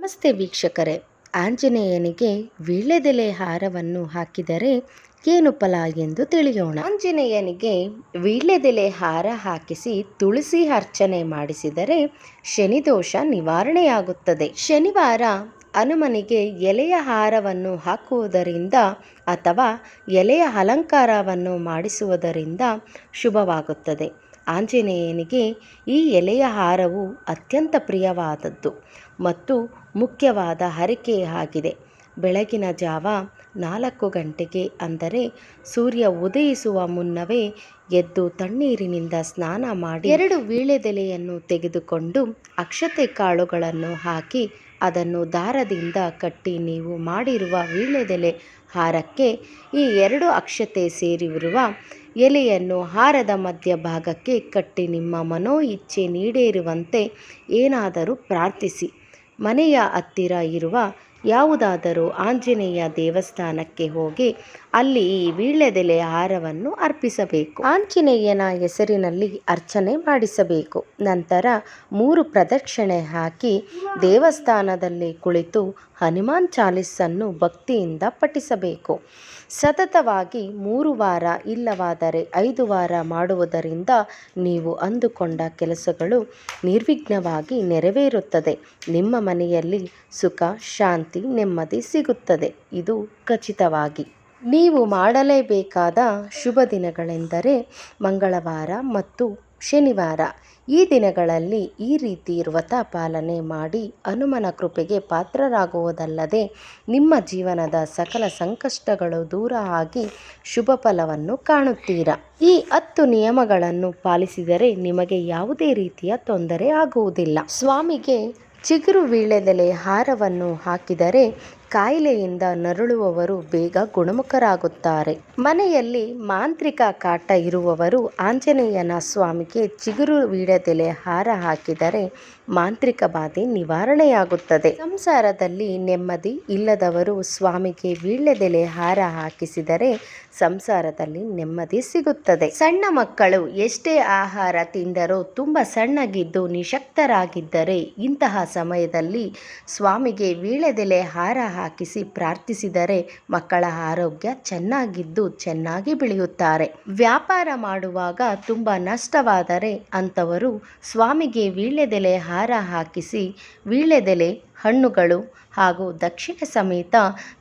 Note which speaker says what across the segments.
Speaker 1: ನಮಸ್ತೆ ವೀಕ್ಷಕರೇ. ಆಂಜನೇಯನಿಗೆ ವೀಳ್ಯದೆಲೆ ಹಾರವನ್ನು ಹಾಕಿದರೆ ಏನು ಫಲ ಎಂದು ತಿಳಿಯೋಣ. ಆಂಜನೇಯನಿಗೆ ವೀಳ್ಯದೆಲೆ ಹಾರ ಹಾಕಿಸಿ ತುಳಸಿ ಅರ್ಚನೆ ಮಾಡಿಸಿದರೆ ಶನಿದೋಷ ನಿವಾರಣೆಯಾಗುತ್ತದೆ. ಶನಿವಾರ ಹನುಮನಿಗೆ ಎಲೆಯ ಹಾರವನ್ನು ಹಾಕುವುದರಿಂದ ಅಥವಾ ಎಲೆಯ ಅಲಂಕಾರವನ್ನು ಮಾಡಿಸುವುದರಿಂದ ಶುಭವಾಗುತ್ತದೆ. ಆಂಜನೇಯನಿಗೆ ಈ ಎಲೆಯ ಹಾರವು ಅತ್ಯಂತ ಪ್ರಿಯವಾದದ್ದು. ಮತ್ತು ಮುಖ್ಯವಾದ ಹರಕೆ ಆಗಿದೆ. ಬೆಳಗಿನ ಜಾವ ನಾಲ್ಕು ಗಂಟೆಗೆ ಅಂದರೆ ಸೂರ್ಯ ಉದಯಿಸುವ ಮುನ್ನವೇ ಎದ್ದು ತಣ್ಣೀರಿನಿಂದ ಸ್ನಾನ ಮಾಡಿ ಎರಡು ವೀಳೆದೆಲೆಯನ್ನು ತೆಗೆದುಕೊಂಡು ಅಕ್ಷತೆ ಕಾಳುಗಳನ್ನು ಹಾಕಿ ಅದನ್ನು ದಾರದಿಂದ ಕಟ್ಟಿ ನೀವು ಮಾಡಿರುವ ವೀಳೆದೆಲೆ ಹಾರಕ್ಕೆ ಈ ಎರಡು ಅಕ್ಷತೆ ಸೇರಿರುವ ಎಲೆಯನ್ನು ಹಾರದ ಮಧ್ಯಭಾಗಕ್ಕೆ ಕಟ್ಟಿ ನಿಮ್ಮ ಮನೋ ಇಚ್ಛೆ ನೀಡೇರುವಂತೆ ಏನಾದರೂ ಪ್ರಾರ್ಥಿಸಿ. ಮನೆಯ ಹತ್ತಿರ ಇರುವ ಯಾವುದಾದರೂ ಆಂಜನೇಯ ದೇವಸ್ಥಾನಕ್ಕೆ ಹೋಗಿ ಅಲ್ಲಿ ಈ ವೀಳ್ಯದೆಲೆ ಹಾರವನ್ನು ಅರ್ಪಿಸಬೇಕು. ಆಂಜನೇಯನ ಹೆಸರಿನಲ್ಲಿ ಅರ್ಚನೆ ಮಾಡಿಸಬೇಕು. ನಂತರ ಮೂರು ಪ್ರದಕ್ಷಿಣೆ ಹಾಕಿ ದೇವಸ್ಥಾನದಲ್ಲಿ ಕುಳಿತು ಹನುಮಾನ್ ಚಾಲಿಸನ್ನು ಭಕ್ತಿಯಿಂದ ಪಠಿಸಬೇಕು. ಸತತವಾಗಿ ಮೂರು ವಾರ ಇಲ್ಲವಾದರೆ ಐದು ವಾರ ಮಾಡುವುದರಿಂದ ನೀವು ಅಂದುಕೊಂಡ ಕೆಲಸಗಳು ನಿರ್ವಿಘ್ನವಾಗಿ ನೆರವೇರುತ್ತದೆ. ನಿಮ್ಮ ಮನೆಯಲ್ಲಿ ಸುಖ, ಶಾಂತಿ, ನೆಮ್ಮದಿ ಸಿಗುತ್ತದೆ. ಇದು ಖಚಿತವಾಗಿ. ನೀವು ಮಾಡಲೇಬೇಕಾದ ಶುಭ ದಿನಗಳೆಂದರೆ ಮಂಗಳವಾರ ಮತ್ತು ಶನಿವಾರ ಈ ದಿನಗಳಲ್ಲಿ ಈ ರೀತಿ ವ್ರತ ಪಾಲನೆ ಮಾಡಿ ಹನುಮನ ಕೃಪೆಗೆ ಪಾತ್ರರಾಗುವುದಲ್ಲದೆ ನಿಮ್ಮ ಜೀವನದ ಸಕಲ ಸಂಕಷ್ಟಗಳು ದೂರ ಆಗಿ ಶುಭ ಫಲವನ್ನು ಕಾಣುತ್ತೀರಾ? ಈ ಹತ್ತು ನಿಯಮಗಳನ್ನು ಪಾಲಿಸಿದರೆ ನಿಮಗೆ ಯಾವುದೇ ರೀತಿಯ ತೊಂದರೆ ಆಗುವುದಿಲ್ಲ. ಸ್ವಾಮಿಗೆ ಚಿಗುರು ವೀಳ್ಯದೆಲೆ ಹಾರವನ್ನು ಹಾಕಿದರೆ ಕಾಯಿಲೆಯಿಂದ ನರಳುವವರು ಬೇಗ ಗುಣಮುಖರಾಗುತ್ತಾರೆ. ಮನೆಯಲ್ಲಿ ಮಾಂತ್ರಿಕ ಕಾಟ ಇರುವವರು ಆಂಜನೇಯನ ಸ್ವಾಮಿಗೆ ಚಿಗುರು ವೀಳ್ಯದೆಲೆ ಹಾರ ಹಾಕಿದರೆ ಮಾಂತ್ರಿಕ ಬಾಧೆ ನಿವಾರಣೆಯಾಗುತ್ತದೆ. ಸಂಸಾರದಲ್ಲಿ ನೆಮ್ಮದಿ ಇಲ್ಲದವರು ಸ್ವಾಮಿಗೆ ವೀಳ್ಯದೆಲೆ ಹಾರ ಹಾಕಿಸಿದರೆ ಸಂಸಾರದಲ್ಲಿ ನೆಮ್ಮದಿ ಸಿಗುತ್ತದೆ. ಸಣ್ಣ ಮಕ್ಕಳು ಎಷ್ಟೇ ಆಹಾರ ತಿಂದರೂ ತುಂಬ ಸಣ್ಣಗಿದ್ದು ನಿಶಕ್ತರಾಗಿದ್ದರೆ ಇಂತಹ ಸಮಯದಲ್ಲಿ ಸ್ವಾಮಿಗೆ ವೀಳ್ಯದೆಲೆ ಹಾರ ಹಾಕಿಸಿ ಪ್ರಾರ್ಥಿಸಿದರೆ ಮಕ್ಕಳ ಆರೋಗ್ಯ ಚೆನ್ನಾಗಿದ್ದು ಚೆನ್ನಾಗಿ ಬೆಳೆಯುತ್ತಾರೆ. ವ್ಯಾಪಾರ ಮಾಡುವಾಗ ತುಂಬ ನಷ್ಟವಾದರೆ ಅಂಥವರು ಸ್ವಾಮಿಗೆ ವೀಳ್ಯದೆಲೆ ಹಾರ ಹಾಕಿಸಿ ವೀಳ್ಯದೆಲೆ ಹಣ್ಣುಗಳು ಹಾಗೂ ದಕ್ಷಿಣ ಸಮೇತ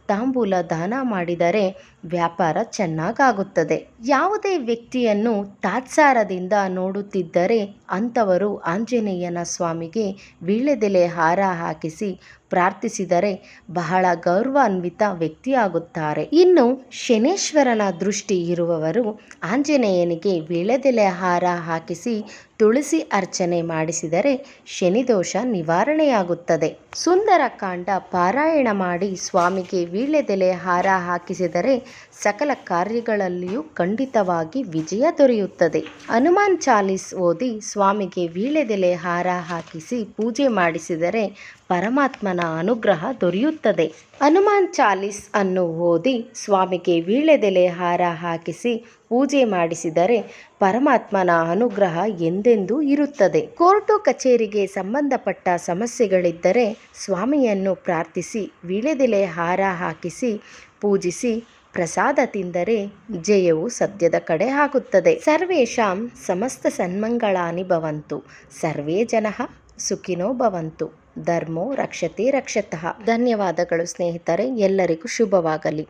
Speaker 1: ತಾಂಬೂಲ ದಾನ ಮಾಡಿದರೆ ವ್ಯಾಪಾರ ಚೆನ್ನಾಗಾಗುತ್ತದೆ. ಯಾವುದೇ ವ್ಯಕ್ತಿಯನ್ನು ತಾತ್ಸಾರದಿಂದ ನೋಡುತ್ತಿದ್ದರೆ ಅಂಥವರು ಆಂಜನೇಯನ ಸ್ವಾಮಿಗೆ ವೀಳ್ಯದೆಲೆ ಹಾರ ಹಾಕಿಸಿ ಪ್ರಾರ್ಥಿಸಿದರೆ ಬಹಳ ಗೌರವಾನ್ವಿತ ವ್ಯಕ್ತಿಯಾಗುತ್ತಾರೆ. ಇನ್ನು ಶನೇಶ್ವರನ ದೃಷ್ಟಿ ಇರುವವರು ಆಂಜನೇಯನಿಗೆ ವೀಳ್ಯದೆಲೆ ಹಾರ ಹಾಕಿಸಿ ತುಳಸಿ ಅರ್ಚನೆ ಮಾಡಿಸಿದರೆ ಶನಿದೋಷ ನಿವಾರಣೆಯಾಗುತ್ತದೆ. ಸುಂದರಕಾಂಡ ಪಾರಾಯಣ ಮಾಡಿ ಸ್ವಾಮಿಗೆ ವೀಳ್ಯದೆಲೆ ಹಾರ ಹಾಕಿಸಿದರೆ ಸಕಲ ಕಾರ್ಯಗಳಲ್ಲಿಯೂ ಖಂಡಿತವಾಗಿ ವಿಜಯ ದೊರೆಯುತ್ತದೆ. ಹನುಮಾನ್ ಚಾಲೀಸ್ ಓದಿ ಸ್ವಾಮಿಗೆ ವೀಳ್ಯದೆಲೆ ಹಾರ ಹಾಕಿಸಿ ಪೂಜೆ ಮಾಡಿಸಿದರೆ ಪರಮಾತ್ಮನ ಅನುಗ್ರಹ ದೊರೆಯುತ್ತದೆ. ಹನುಮಾನ್ ಚಾಲೀಸ್ ಅನ್ನು ಓದಿ ಸ್ವಾಮಿಗೆ ವೀಳ್ಯದೆಲೆ ಹಾರ ಹಾಕಿಸಿ ಪೂಜೆ ಮಾಡಿಸಿದರೆ ಪರಮಾತ್ಮನ ಅನುಗ್ರಹ ಎಂದೆಂದೂ ಇರುತ್ತದೆ. ಕೋರ್ಟು ಕಚೇರಿಗೆ ಸಂಬಂಧಪಟ್ಟ ಸಮಸ್ಯೆಗಳಿದ್ದರೆ ಸ್ವಾಮಿಯನ್ನು ಪ್ರಾರ್ಥಿಸಿ ವಿಳೆದೆಲೆ ಹಾರ ಹಾಕಿಸಿ, ಪೂಜಿಸಿ, ಪ್ರಸಾದ ತಿಂದರೆ ಜಯವು ಸತ್ಯದ ಕಡೆ ಹಾಕುತ್ತದೆ ಸರ್ವೇಷಾಂ ಸಮಸ್ತ ಸನ್ಮಂಗಳಾನಿ ಭವಂತು, ಸರ್ವೇ ಜನಃ ಸುಖಿನೋ ಭವಂತು, ಧರ್ಮೋ ರಕ್ಷತೆ ರಕ್ಷತಃ. ಧನ್ಯವಾದಗಳು ಸ್ನೇಹಿತರೆ, ಎಲ್ಲರಿಗೂ ಶುಭವಾಗಲಿ.